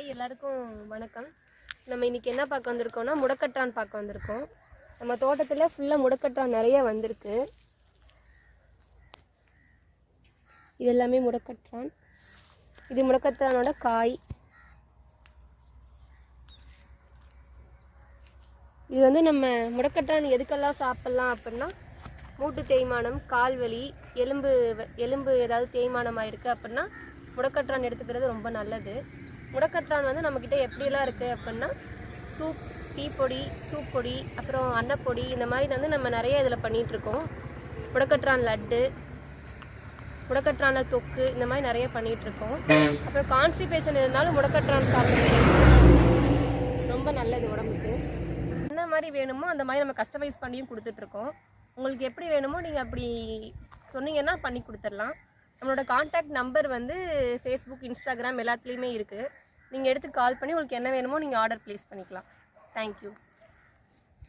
Hi எல்லாருக்கும் வணக்கம். நம்ம இன்னைக்கு என்ன பார்க்க வந்திருக்கோம்னா முடக்கட்டான் பார்க்க வந்திருக்கோம். நம்ம தோட்டத்தில் ஃபுல்லாக முடக்கட்டான் நிறைய வந்திருக்கு. இது எல்லாமே முடக்கட்டான். இது முடக்கட்டானோட காய். இது வந்து நம்ம முடக்கட்டான் எதுக்கெல்லாம் சாப்பிட்லாம் அப்படின்னா மூட்டு தேய்மானம் கால் வலி எலும்பு எலும்பு ஏதாவது தேய்மானம் ஆயிருக்கு அப்படின்னா முடக்கட்டான் எடுத்துக்கிறது ரொம்ப நல்லது. முடக்கற்றான் வந்து நம்மக்கிட்ட எப்படியெல்லாம் இருக்குது அப்படின்னா சூப் டீ பொடி சூப் பொடி அப்புறம் அன்னப்பொடி இந்த மாதிரி வந்து நம்ம நிறைய இதில் பண்ணிகிட்ருக்கோம் முடக்கற்றான் லட்டு முடக்கற்றான தொக்கு இந்த மாதிரி நிறைய பண்ணிகிட்ருக்கோம் அப்புறம் கான்ஸ்டிபேஷன் இருந்தாலும் முடக்கற்றான் சாப்பிட்றது ரொம்ப நல்லது உடம்புக்கு. என்ன மாதிரி வேணுமோ அந்த மாதிரி நம்ம கஸ்டமைஸ் பண்ணியும் கொடுத்துட்ருக்கோம் உங்களுக்கு எப்படி வேணுமோ நீங்கள் அப்படி சொன்னீங்கன்னா பண்ணி கொடுத்துடலாம். நம்மளோட காண்டாக்ட் நம்பர் வந்து ஃபேஸ்புக் இன்ஸ்டாகிராம் எல்லாத்துலேயுமே இருக்குது நீங்கள் எடுத்து கால் பண்ணி உங்களுக்கு என்ன வேணுமோ நீங்கள் ஆர்டர் ப்ளேஸ் பண்ணிக்கலாம். தேங்க்யூ